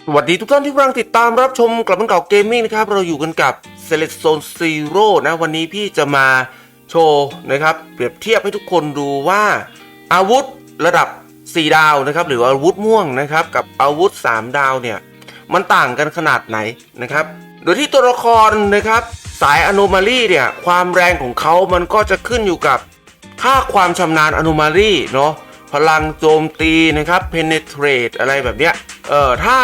สวัสดีทุกท่านที่กำลังติดตามรับชมกลับมันเก่าเกมมิ่งนะครับ เราอยู่กันกับ Select Zone Zero นะวันนี้พี่จะมาโชว์นะครับ เปรียบเทียบให้ทุกคนดูว่าอาวุธระดับ 4 ดาวนะครับ หรืออาวุธม่วงนะครับ กับอาวุธ 3 ดาวเนี่ย มันต่างกันขนาดไหนนะครับ โดยที่ตัวละครนะครับ สายอ n o m a l y เนี่ย ความแรงของเขามันก็จะขึ้นอยู่กับค่าความชำนาญอ n o m a l y เนาะพลังโจมตีนะครับ penetrate อะไรแบบเนี้ย เอ่อถ้า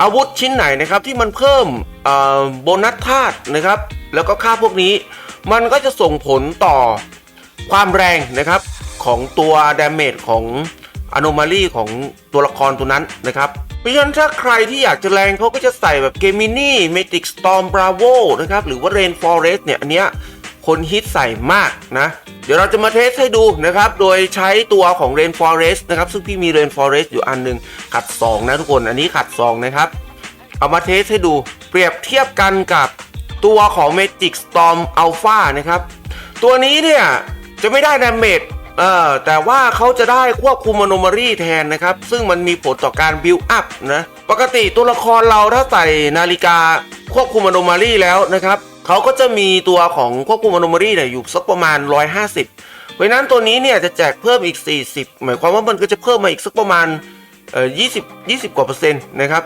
อาวุธชิ้นไหนนะครับที่มันเพิ่มโบนัสธาตุนะครับ แล้วก็ค่าพวกนี้ มันก็จะส่งผลต่อความแรงนะครับของตัว damage ของ anomaly ของตัวละครตัวนั้นนะครับเพราะฉะนั้นถ้าใครที่อยากจะแรงเขาก็จะใส่แบบเกมินี่เมติกสตอมบราโวนะครับหรือว่า Rain Forest เนี่ยอันเนี้ย คนฮิตใส่มากนะ เดี๋ยวเราจะมาเทสให้ดูนะครับ โดยใช้ตัวของ Rain Forest นะครับ ซึ่งพี่มี Rain Forest อยู่อันหนึง ขัด2นะทุกคน อันนี้ขัด2นะครับ เอามาเทสให้ดู เปรียบเทียบกันกับตัวของ Magic Storm Alpha นะครับ ตัวนี้เนี่ย จะไม่ได้ damage เออแต่ว่าเขาจะได้ควบคุม anomaly แทนนะครับ ซึ่งมันมีผลต่อการ build up นะ ปกติตัวละครเราถ้าใส่นาฬิกาควบคุม anomaly แล้วนะครับ เขาก็จะมีตัวของควบคุม anomaly เนี่ยอยู่สักประมาณ 150 เพราะนั้นตัวนี้เนี่ยจะแจกเพิ่มอีก 40 หมายความว่ามันก็จะเพิ่มมาอีกสักประมาณเอ่อ20 20 กว่าเปอร์เซ็นต์นะครับ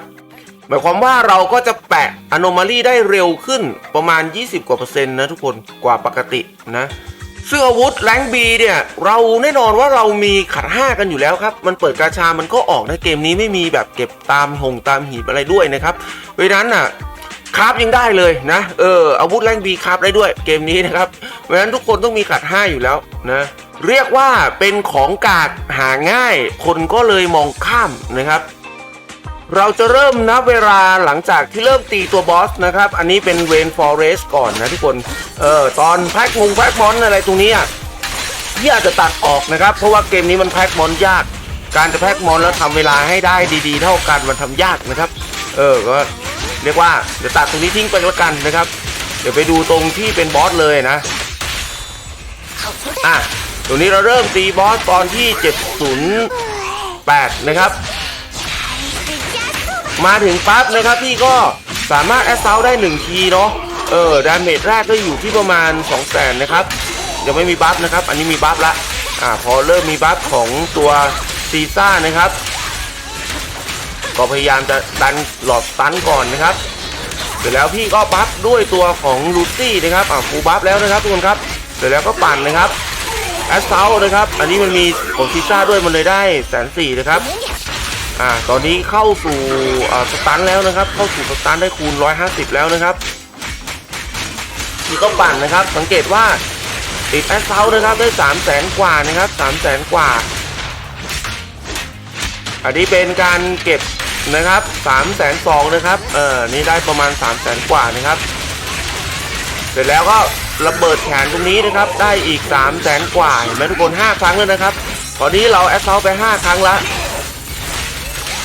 หมายความว่าเราก็จะแปะ anomaly ได้เร็วขึ้นประมาณ 20 กว่าเปอร์เซ็นต์นะทุกคนกว่าปกตินะซึ่งอาวุธแรงบีเนี่ย เราแน่นอนว่าเรามีขัด5กันอยู่แล้วครับ มันเปิดกาชา มันก็ออกนะเกมนี้ไม่มีแบบเก็บตามหงตามหีบอะไรด้วยนะครับเพราะนั้นน่ะ คราฟยังได้เลยนะ เอออาวุธแรงบีคราฟได้ด้วยเกมนี้นะครับ เพราะฉะนั้นทุกคนต้องมีขัด5อยู่แล้วนะเรียกว่าเป็นของกากหาง่าย คนก็เลยมองข้ามนะครับ เราจะเริ่มนับเวลาหลังจากที่เริ่มตีตัวบอสนะครับ อันนี้เป็นเวนฟอเรสก่อนนะทุกคน เออตอนแพ็กมงแพ็กมอนอะไรตรงนี้อะพี่อาจจะตัดออกนะครับ เพราะว่าเกมนี้มันแพ็กมอนยาก การจะแพ็กมอนแล้วทำเวลาให้ได้ดี ๆ เท่ากันมันทำยากนะครับ เออก็ เรียกว่าเดี๋ยวตัดตรงนี้ทิ้งไปแล้วกันนะครับ เดี๋ยวไปดูตรงที่เป็นบอสเลยนะอะตรงนี้เราเริ่มตีบอสตอนที่ 708 นะครับ มาถึงปั๊บนะครับพี่ก็สามารถแอสเซาได้ 1 ทีเนาะเออดาเมจแรกก็อยู่ที่ประมาณ 2 0 0 0 0 0นะครับยังไม่มีบัฟนะครับ อันนี้มีบัฟละอ่าพอเริ่มมีบัฟของตัวซีซ่านะครับ ก็พยายามจะดันหลอดสตันก่อนนะครับ เสร็จแล้วพี่ก็บัฟด้วยตัวของลูซี่นะครับอ่าฟูบัฟแล้วนะครับทุกคนครับ เสร็จแล้วก็ปั่นนะครับแอสเซานะครับ อันนี้มันมีของซีซ่าด้วยมันเลยได้แสนสี่นะครับ อ่า ตอนนี้เข้าสู่อ่าสตันแล้วนะครับ เข้าสู่สตันได้คูณ 150 แล้วนะครับที่ก็ปั่นนะครับ สังเกตว่าติดแอสเซานะครับได้3 0 0แสนกว่านะครับ3 0 0แสนกว่าอันนี้เป็นการเก็บ นะครับ3 2 0 0 0นสองนะครับ เออนี่ได้ประมาณ3 0 0แสนกว่านะครับ เสร็จแล้วก็ระเบิดแขนตรงนี้นะครับ ได้อีก3 0 0แสนกว่าเห็นไหมทุกคน5ครั้งแล้วนะครับ ตอนนี้เราแอสเซาไป5ครั้งล้ว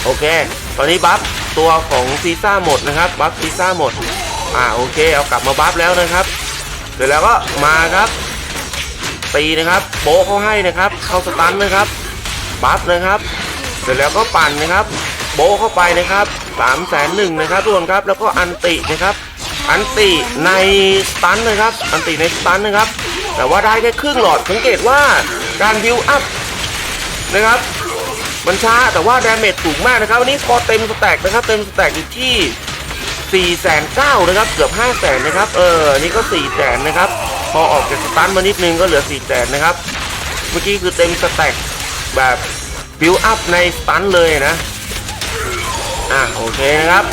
โอเค ตอนนี้บัฟตัวของซีซ่าหมดนะครับ บัฟซีซ่าหมด อ่าโอเค เอากลับมาบัฟแล้วนะครับ เสร็จแล้วก็มาครับตีนะครับ โป๊เขาให้นะครับ เข้าสตันนะครับ บัฟนะครับ เสร็จแล้วก็ปั่นนะครับ โป๊ะเข้าไปนะครับสามแสนหนึ่งนะครับทุกคนครับ แล้วก็อันตินะครับ อันติในสตันนะครับ อันติในสตันนะครับ แต่ว่าได้แค่ครึ่งหลอด สังเกตว่าการบิวอัพนะครับมันช้าแต่ว่าดาเมจสูงมากนะครับ วันนี้พอเต็มสแต็กนะครับ เต็มสแต็กอยู่ที่4ี่แสนเก้านะครับ เกือบ5้าแสนนะครับ เออ นี่ก็4ี่แสนนะครับ พอออกจากสตันมานิดนึงก็เหลือ4ี่แสนนะครับ เมื่อกี้คือเต็มสแต็กแบบบิวอัพในสตันเลยนะ อะโอเคนะครับ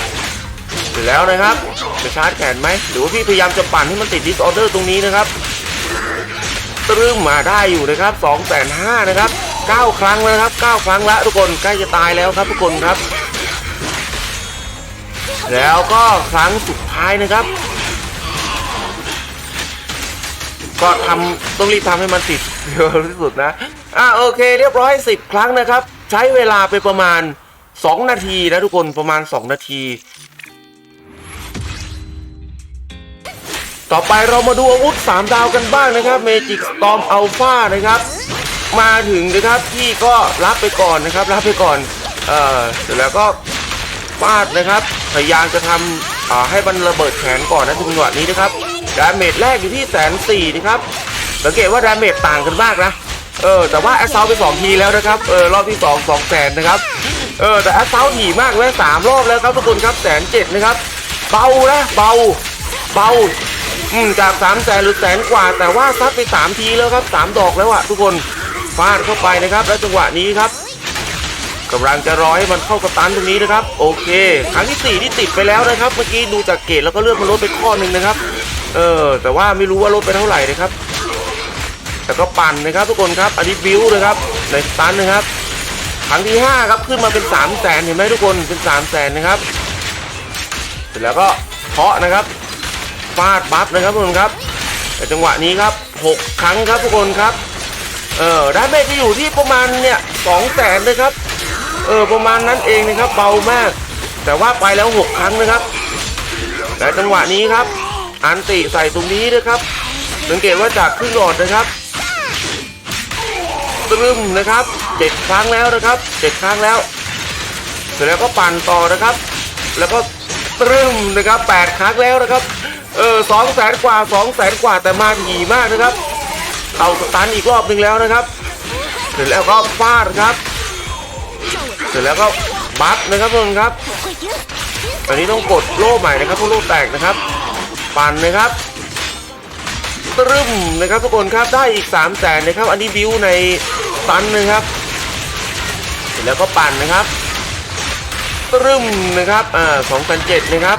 เสร็จแล้วนะครับจะชาร์จแขนไหมหรือว่าพี่พยายามจะปั่นให้มันติดดิสออเดอร์ตรงนี้นะครับตรึมมาได้อยู่นะครับ2องแสนห้านะครับ 9 ครั้งแล้วนะครับ 9 ครั้งแล้วทุกคนใกล้จะตายแล้วครับทุกคนครับ แล้วก็ครั้งสุดท้ายนะครับ ก็ทำต้องรีบทำให้มันติดเร็วที่สุดนะอะโอเค เรียบร้อย 10 ครั้งนะครับ ใช้เวลาไปประมาณ 2นาทีนะทุกคนประมาณ2นาที ต่อไปเรามาดูอาวุธ3ดาวกันบ้างนะครับ Magic Storm Alpha นะครับ มาถึงนะครับพี่ก็รับไปก่อนนะครับรับไปก่อนเอ่อเสร็จแล้วก็ฟาดนะครับพยายามจะทำอ่าให้มันระเบิดแขนก่อนนะจังหวะนี้นะครับดาเมจแรกอยู่ที่แสนสี่นะครับสังเกตว่าดาเมจต่างกันมากนะเออแต่ว่าแอสซาไปสองทีแล้วนะครับเออรอบที่สองสองแสนนะครับ เออแต่แอสเซาถี่มากเลยสามรอบแล้วครับทุกคนครับแสนเจ็ดนะครับเบานะเบาเบาอืมจากสามแสนหรือแสนกว่า แต่ว่าซัดไปสามทีแล้วครับสามดอกแล้วอะทุกคนฟาดเข้าไปนะครับ แล้วจังหวะนี้ครับกำลังจะรอให้มันเข้ากระตันตรงนี้นะครับ โอเค ครั้งที่สี่ที่ติดไปแล้วนะครับ เมื่อกี้ดูจากเกรดแล้วก็เลือดมันลดไปข้อหนึ่งนะครับ เออ แต่ว่าไม่รู้ว่าลดไปเท่าไหร่นะครับ แต่ก็ปั่นนะครับทุกคนครับ อันนี้บิวนะครับในตันนะครับ ครั้งที่ห้าครับขึ้นมาเป็น 3 0 0แสนเห็นไหมทุกคนเป็น 3 0 0แสนนะครับ เสร็จแล้วก็เคาะนะครับฟาดบัฟนะครับทุกคนครับ แต่จังหวะนี้ครับ 6 ครั้งครับทุกคนครับ เออด้านเมจจะอยู่ที่ประมาณเนี่ยสองแสนนะครับ เออประมาณนั้นเองนะครับเบามาก แต่ว่าไปแล้ว 6 ครั้งนะครับ แต่จังหวะนี้ครับ อันติใส่ตรงนี้นะครับ สังเกตว่าจากครึ่งหลอดนะครับ ตรึมนะครับเจ็ดครั้งแล้วนะครับเจ็ดครั้งแล้ว เสร็จแล้วก็ปั่นต่อนะครับ แล้วก็ตรึมนะครับแปดครั้งแล้วนะครับ เออสองแสนกว่าสองแสนกว่าแต่มาถี่มากนะครับเข้าสตันอีกรอบหนึ่งแล้วนะครับ เสร็จแล้วก็ฟาดครับ เสร็จแล้วก็บัฟนะครับทุกคนครับอันนี้ต้องกดโล่ใหม่นะครับเพราะโล่แตกนะครับ ปั่นนะครับ ตรึมนะครับทุกคนครับได้อีก 3 0 0แสนนะครับ อันนี้บิวในตันนะครับเสร็จแล้วก็ปั่นนะครับตรึมนะครับอ่าสองพันเจ็ดนะครับ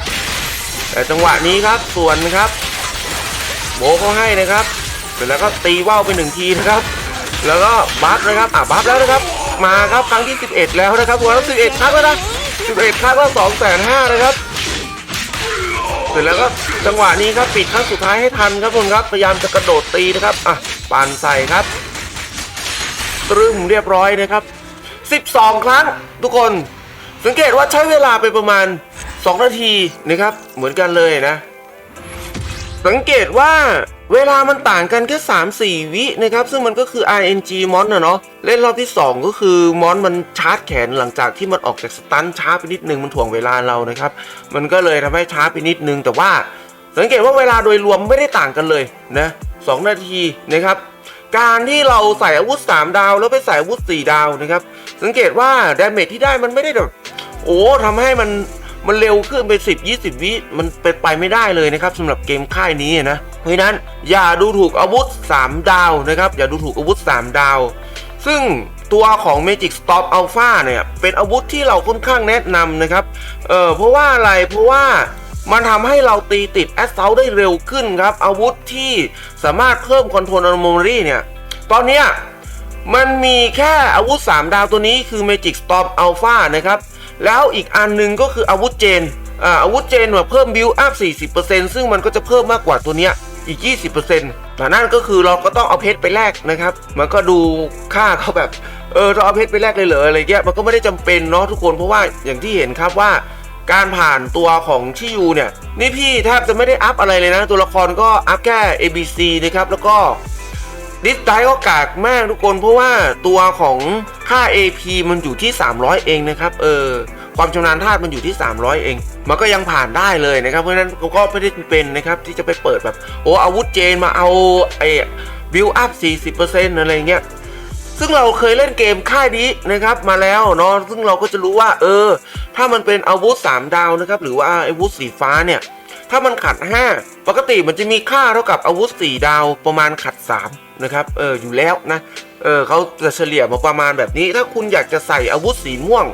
แต่จังหวะนี้ครับส่วนนะครับ โบเขาให้นะครับเสร็จแล้วก็ตีว่าวไปหนึ่งทีนะครับ แล้วก็บัฟนะครับอะบัฟแล้วนะครับ มาครับครั้งที่ 11 แล้วนะครับตัวแล้ว11ครั้งแล้วนะ11ครั้งก็2 5 0 0 0นห้านะครับ สร็จแล้วก็จังหวะนี้ครับปิดครั้งสุดท้ายให้ทันครับทุกคนครับพยายามจะกระโดดตีนะครับอะปานใส่ครับตรึมเรียบร้อยนะครับ 12 ครั้งทุกคน สังเกตว่าใช้เวลาไปประมาณ 2 นาทีนะครับ เหมือนกันเลยนะ สังเกตว่า เวลามันต่างกันแค่ 3-4 วินะครับ ซึ่งมันก็คือ RNG มอนนะเนาะเล่นรอบที่ 2 ก็คือมอนมันชาร์จแขนหลังจากที่มันออกจากสตันช้าไปนิดนึงมันถ่วงเวลาเรานะครับ มันก็เลยทำให้ช้าไปนิดนึง แต่ว่าสังเกตว่าเวลาโดยรวมไม่ได้ต่างกันเลยนะ2นาทีนะครับการที่เราใส่อาวุธ 3 ดาว แล้วไปใส่อาวุธ 4 ดาวนะครับสังเกตว่าดาเมจที่ได้มันไม่ได้แบบโอ้ทำให้มัน มันเร็วขึ้นไป 10 20 วิมันเป็นไปไม่ได้เลยนะครับสำหรับเกมค่ายนี้นะ เพราะฉะนั้นอย่าดูถูกอาวุธ 3 ดาวนะครับ อย่าดูถูกอาวุธ 3 ดาว ซึ่งตัวของ Magic Stop Alpha เนี่ย เป็นอาวุธที่เราค่อนข้างแนะนำนะครับ เออเพราะว่าอะไร เพราะว่ามันทำให้เราตีติด Assault ได้เร็วขึ้นครับ อาวุธที่สามารถเพิ่ม Control Anomaly เนี่ย ตอนนี้มันมีแค่อาวุธ 3 ดาวตัวนี้คือ Magic Storm Alpha นะครับ แล้วอีกอันหนึงก็คืออาวุธเจนอาวุธเจนแบบเพิ่มบิลอัพ 40%ซึ่งมันก็จะเพิ่มมากกว่าตัวเนี้ยอีก 20%แต่นั่นก็คือเราก็ต้องเอาเพชรไปแลกนะครับ มันก็ดูค่าเขาแบบ เออเราเอาเพชรไปแลกเลยเหรออะไรเงี้ย มันก็ไม่ได้จำเป็นเนาะทุกคน เพราะว่าอย่างที่เห็นครับว่า การผ่านตัวของชิยูเนี่ย นี่พี่แทบจะไม่ได้อัพอะไรเลยนะ ตัวละครก็อัพแค่ ABC นะครับ แล้วก็ ดิสไดก็กากมากทุกคนเพราะว่าตัวของค่า AP มันอยู่ที่ 300 เองนะครับ เออ ความชำนาญธาตุมันอยู่ที่ 300 เอง มันก็ยังผ่านได้เลยนะครับ เพราะฉะนั้นก็ไม่ได้เป็นนะครับ ที่จะไปเปิดแบบ โอ้อาวุธเจนมาเอาไอ้บิลอัพ 40%อะไรเงี้ยซึ่งเราเคยเล่นเกมค่ายนี้นะครับมาแล้วเนาะซึ่งเราก็จะรู้ว่า เออ ถ้ามันเป็นอาวุธ 3 ดาวนะครับ หรือว่าอาวุธสีฟ้าเนี่ย ถ้ามันขัด 5 ปกติมันจะมีค่าเท่ากับอาวุธ 4 ดาวประมาณขัด 3 นะครับเอออยู่แล้วนะเออเขาจะเฉลี่ยมาประมาณแบบนี้ ถ้าคุณอยากจะใส่อาวุธสีม่วง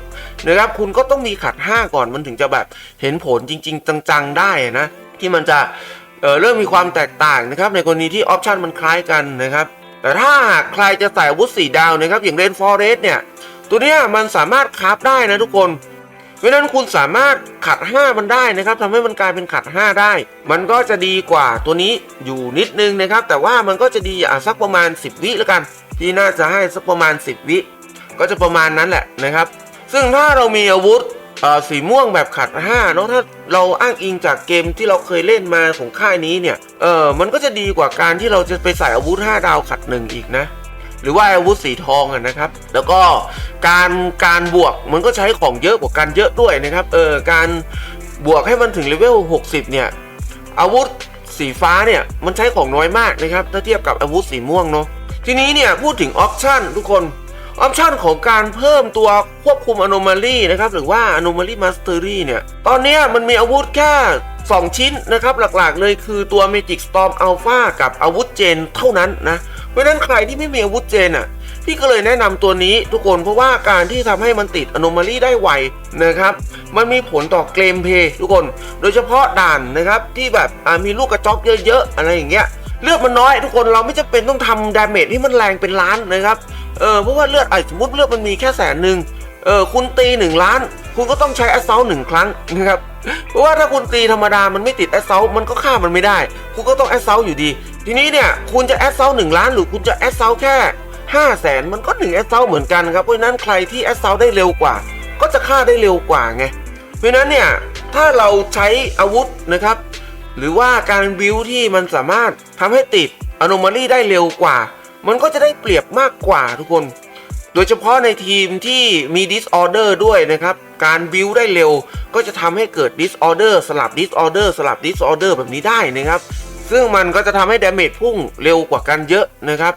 นะครับคุณก็ต้องมีขัด 5 ก่อนมันถึงจะแบบเห็นผลจริง ๆ จังๆได้นะ ที่มันจะเออเริ่มมีความแตกต่างนะครับในกรณีที่ออปชันมันคล้ายกันนะครับแต่ถ้าหากใครจะใส่อาวุธ4ดาวนะครับอย่างเรนฟอเรสเนี่ยตัวเนี้ยมันสามารถคราฟได้นะทุกคน เพราะนั้นคุณสามารถขัด 5 มันได้นะครับทำให้มันกลายเป็นขัด 5 ได้ มันก็จะดีกว่าตัวนี้อยู่นิดนึงนะครับ แต่ว่ามันก็จะดีอะสักประมาณ 10 วิแล้วกัน ที่น่าจะให้สักประมาณ 10 วิ ก็จะประมาณนั้นแหละนะครับ ซึ่งถ้าเรามีอาวุธสีม่วงแบบขัด5เนาะถ้าเราอ้างอิงจากเกมที่เราเคยเล่นมาของค่ายนี้เนี่ยเออมันก็จะดีกว่าการที่เราจะไปใส่อาวุธ 5 ดาวขัดหนึ่งอีกนะ หรือว่าอาวุธสีทองนะครับ แล้วก็การการบวกมันก็ใช้ของเยอะกว่ากันเยอะด้วยนะครับเออการบวกให้มันถึงเลเวล 60 เนี่ย อาวุธสีฟ้าเนี่ยมันใช้ของน้อยมากนะครับ ถ้าเทียบกับอาวุธสีม่วงเนาะทีนี้เนี่ยพูดถึงออปชันทุกคนออปชันของการเพิ่มตัวควบคุมอ n o m a l y นะครับหรือว่า anomaly mastery เนี่ย ตอนนี้มันมีอาวุธแค่2 ชิ้นนะครับ หลักๆเลยคือตัว Magic Storm Alpha กับอาวุธเจนเท่านั้นนะ เพราะนั้นใครที่ไม่มีอาวุธเจนอะพี่ก็เลยแนะนำตัวนี้ทุกคนเพราะว่าการที่ทำให้มันติดอ n o m a l y ได้ไวนะครับ มันมีผลต่อเกมเพย์ทุกคน โดยเฉพาะด่านนะครับที่แบบมีลูกกระจอกเยอะๆอะไรอย่างเงี้ยเลือดมันน้อยทุกคนเราไม่จำเป็นต้องทำดาเมจที่มันแรงเป็นล้านนะครับเออเพราะว่าเลือดไอ้สมมติเลือดมันมีแค่แสนหนึ่งเออคุณตีหนึ่งล้าน คุณก็ต้องใช้แอสเซลหนึ่งครั้งนะครับเพราะว่าถ้าคุณตีธรรมดามันไม่ติดแอสเซลมันก็ฆ่ามันไม่ได้ คุณก็ต้องแอสเซลอยู่ดี ทีนี้เนี่ยคุณจะแอสเซลหนึ่งล้านหรือคุณจะแอสเซลแค่ห้าแสนมันก็หนึ่งแอสเซลเหมือนกันครับเพราะฉะนั้นใครที่แอสเซลได้เร็วกว่า ก็จะฆ่าได้เร็วกว่าไงเพราะฉะนั้นเนี่ยถ้าเราใช้อาวุธนะครับ หรือว่าการบิวที่มันสามารถทำให้ติดอ n o m a l y ได้เร็วกว่า มันก็จะได้เปรียบมากกว่าทุกคน โดยเฉพาะในทีมที่มี disorder ด้วยนะครับ การบิวได้เร็วก็จะทำให้เกิด disorder สลับ disorder สลับ disorder แบบนี้ได้นะครับ ซึ่งมันก็จะทำให้ damage พุ่งเร็วกว่ากันเยอะนะครับ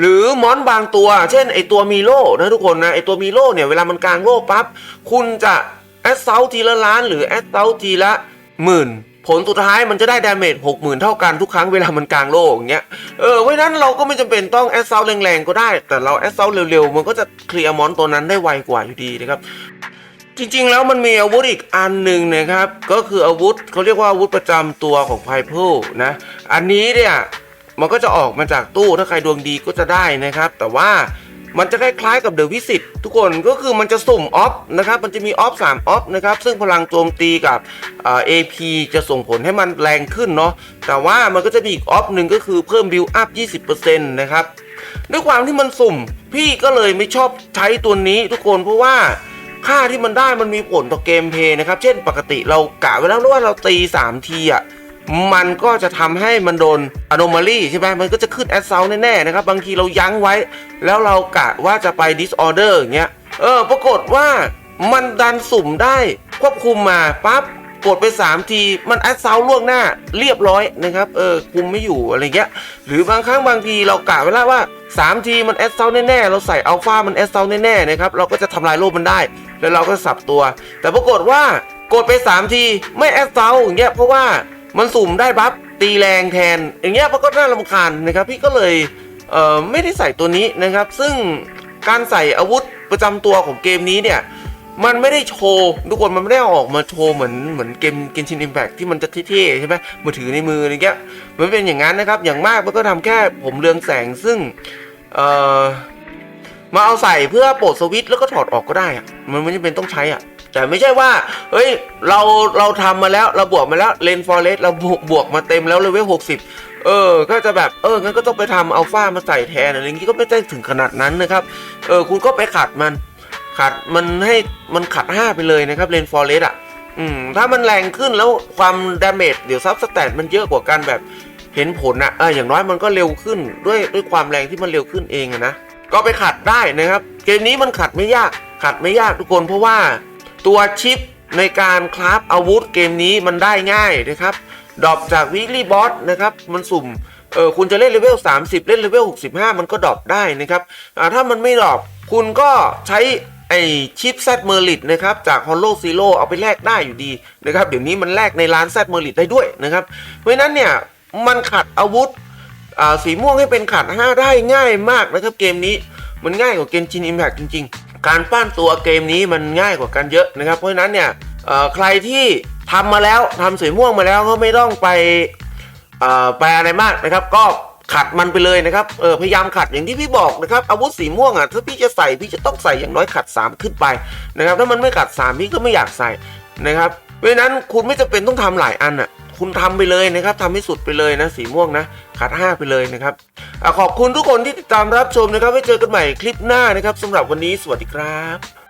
หรือมอนบางตัว เช่นไอตัวมีโล่นะทุกคนนะไอตัวมีโล่เนี่ยเวลามันกลางโล่ปั๊บคุณจะแอดเซลทีละล้าน หรือแอดเซลทีละหมื่นผลสุดท้ายมันจะได้ดาเมจหกหมื่นเท่ากันทุกครั้งเวลามันกลางโล่อย่างเงี้ย เออ เพราะนั้นเราก็ไม่จำเป็นต้องแอดเซลแรงๆก็ได้ แต่เราแอดเซลเร็วๆ มันก็จะเคลียร์มอนตัวนั้นได้ไวกว่าอยู่ดีนะครับ จริงๆแล้วมันมีอาวุธอีกอันหนึ่งนะครับ ก็คืออาวุธเขาเรียกว่าอาวุธประจำตัวของไพเพลนะ อันนี้เนี่ยมันก็จะออกมาจากตู้ถ้าใครดวงดีก็จะได้นะครับ แต่ว่ามันจะคล้ายๆกับเดอะวิสิตทุกคนก็คือมันจะสุ่มออฟนะครับ มันจะมีออฟ3ออฟนะครับ ซึ่งพลังโจมตีกับเอ่อ AP จะส่งผลให้มันแรงขึ้นเนาะแต่ว่ามันก็จะมีอีกออฟหนึ่งก็คือเพิ่มบิลอัพ 20%นะครับด้วยความที่มันสุ่มพี่ก็เลยไม่ชอบใช้ตัวนี้ทุกคนเพราะว่าค่าที่มันได้มันมีผลต่อเกมเพย์นะครับ เช่นปกติเรากะไว้แล้วว่าเราตี 3 ทีอะ มันก็จะทำให้มันโดนอ n o m a l y ใช่ไหมมันก็จะขึ้นแอดเซลแน่ๆนะครับ บางทีเรายั้งไว้ แล้วเรากะว่าจะไป disorder อย่างเงี้ย เออ ปรากฏว่ามันดันสุ่มได้ควบคุมมาปั๊บกดไป 3 ที มันแอดเซลล่วงหน้าเรียบร้อยนะครับ เออ คุมไม่อยู่อะไรเงี้ย หรือบางครั้งบางทีเรากะไว้แล้วว่า 3 ทีมันแอดเซลแน่ๆ เราใส่อัลฟามันแอดเซลแน่ๆนะครับ เราก็จะทำลายโลกมันได้ แล้วเราก็สับตัว แต่ปรากฏว่ากดไป 3 ทีไม่แอดเซลอย่างเงี้ย เพราะว่า มันสุ่มได้บัฟตีแรงแทน อย่างเงี้ยมันก็น่ารำคาญนะครับ พี่ก็เลยเอ่อไม่ได้ใส่ตัวนี้นะครับ ซึ่งการใส่อาวุธประจำตัวของเกมนี้เนี่ยมันไม่ได้โชว์ทุกคนมันไม่ได้ออกมาโชว์เหมือนเหมือนเกมเกมชินอิมแพคที่มันจะเท่ๆใช่ไหมมือถือในมืออะไรเงี้ยมันเป็นอย่างนั้นนะครับ อย่างมากมันก็ทำแค่ผมเรืองแสงซึ่งเอ่อมาเอาใส่เพื่อโปลดสวิตช์แล้วก็ถอดออกก็ได้อะมันไม่จำเป็นต้องใช้อะ แต่ไม่ใช่ว่า เฮ้ย เรา เราทำมาแล้ว เราบวกมาแล้วเลนฟอร์เรสเราบวกบวกมาเต็มแล้วเลเวลหกสิบเออ ก็จะแบบ เออ งั้นก็ต้องไปทำอัลฟามาใส่แทนอะไรอย่างงี้ก็ไม่ได้ถึงขนาดนั้นนะครับ เออ คุณก็ไปขัดมัน ขัดมันให้มันขัด 5 ไปเลยนะครับเลนฟอร์เรสอะ อืม ถ้ามันแรงขึ้นแล้วความดาเมจเดี๋ยวซับสแตทมันเยอะกว่ากันแบบเห็นผลอะเอออย่างน้อยมันก็เร็วขึ้นด้วยด้วยความแรงที่มันเร็วขึ้นเองนะ ก็ไปขัดได้นะครับ เกมนี้มันขัดไม่ยาก ขัดไม่ยากทุกคนเพราะว่า ตัวชิปในการคราฟอาวุธเกมนี้มันได้ง่ายนะครับดรอปจากวิกฤ y บอสนะครับมันสุ่มเออคุณจะเล่นเลเวล 30 เล่นเลเวล 65 มันก็ดรอปได้นะครับอ่าถ้ามันไม่ดรอปคุณก็ใช้ไอชิปแซดเมอร์ลิตนะครับจาก Hollow Zero เอาไปแลกได้อยู่ดีนะครับเดี๋ยวนี้มันแลกในร้านแซดเมอร์ลิตได้ด้วยนะครับเพราะนั้นเนี่ยมันขัดอาวุธอ่าสีม่วงให้เป็นขัด 5 ได้ง่ายมากนะครับเกมนี้มันง่ายกว่าเกมชินอิมแพ t จริง ๆ การปั้นตัวเกมนี้มันง่ายกว่ากันเยอะนะครับ เพราะฉะนั้นเนี่ยใครที่ทำมาแล้วทำสีม่วงมาแล้วก็ไม่ต้องไปเอ่อแปลอะไรมากนะครับ ก็ขัดมันไปเลยนะครับเออพยายามขัดอย่างที่พี่บอกนะครับอาวุธสีม่วงอะถ้าพี่จะใส่พี่จะต้องใส่อย่างน้อยขัด 3 ขึ้นไปนะครับถ้ามันไม่ขัด 3 พี่ก็ไม่อยากใส่นะครับเพราะฉะนั้นคุณไม่จำเป็นต้องทำหลายอันอะ คุณทำไปเลยนะครับทำให้สุดไปเลยนะสีม่วงนะขัด5ไปเลยนะครับอขอบคุณทุกคนที่ติดตามรับชมนะครับไว้เจอกันใหม่คลิปหน้านะครับสำหรับวันนี้สวัสดีครับ